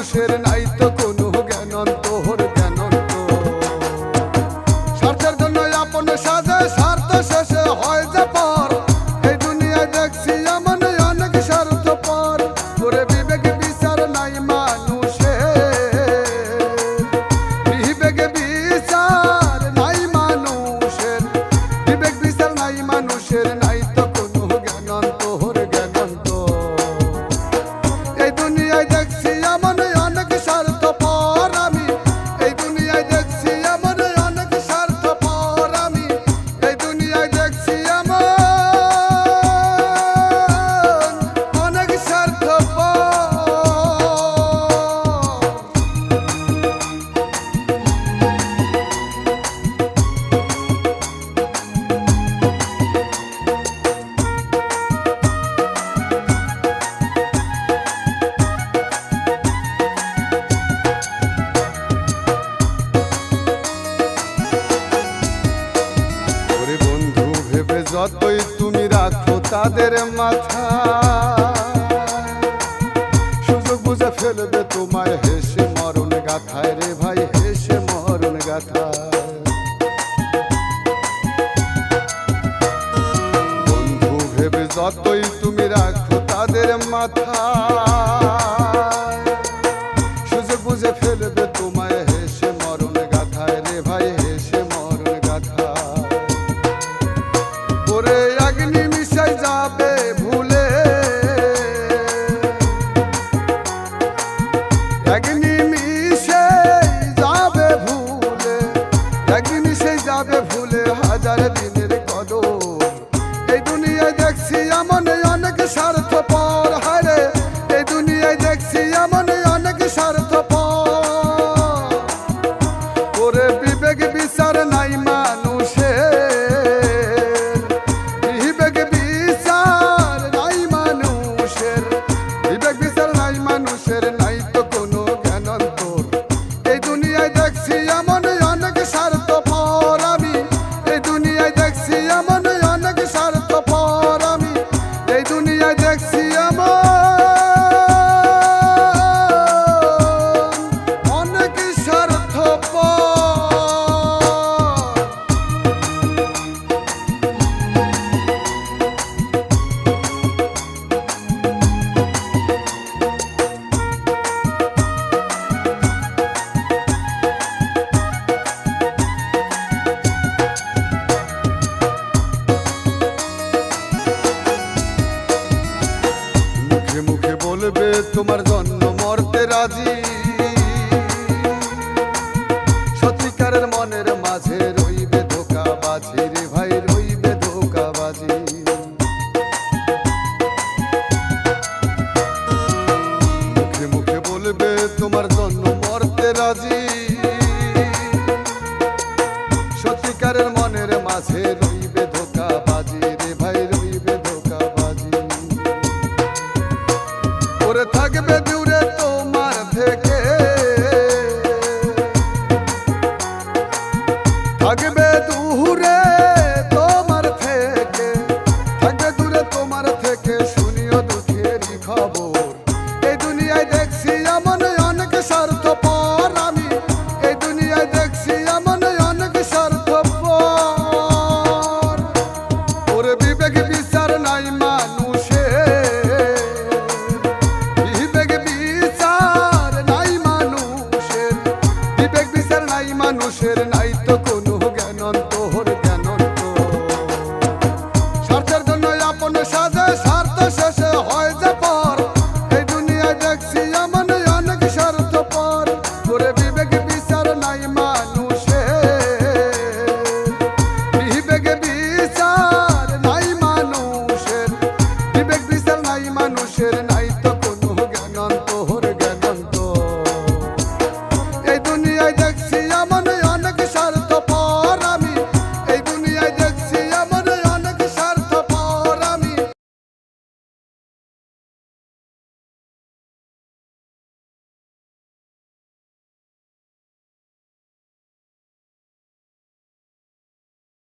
মানুষের নাই তো কোন তাদের মাথা যাবে ফুলে হাজার দিন। তোমার জন্য মরতে রাজি। সত্যিকারের মনের মাঝে রইবে ধোকা বাজি রে ভাই, রইবে ধোকা বাজি মুখে মুখে বলবে তোমার জন্য মরতে রাজি। সত্যিকারের মনের মাঝে রইবে মানুষের নাই তো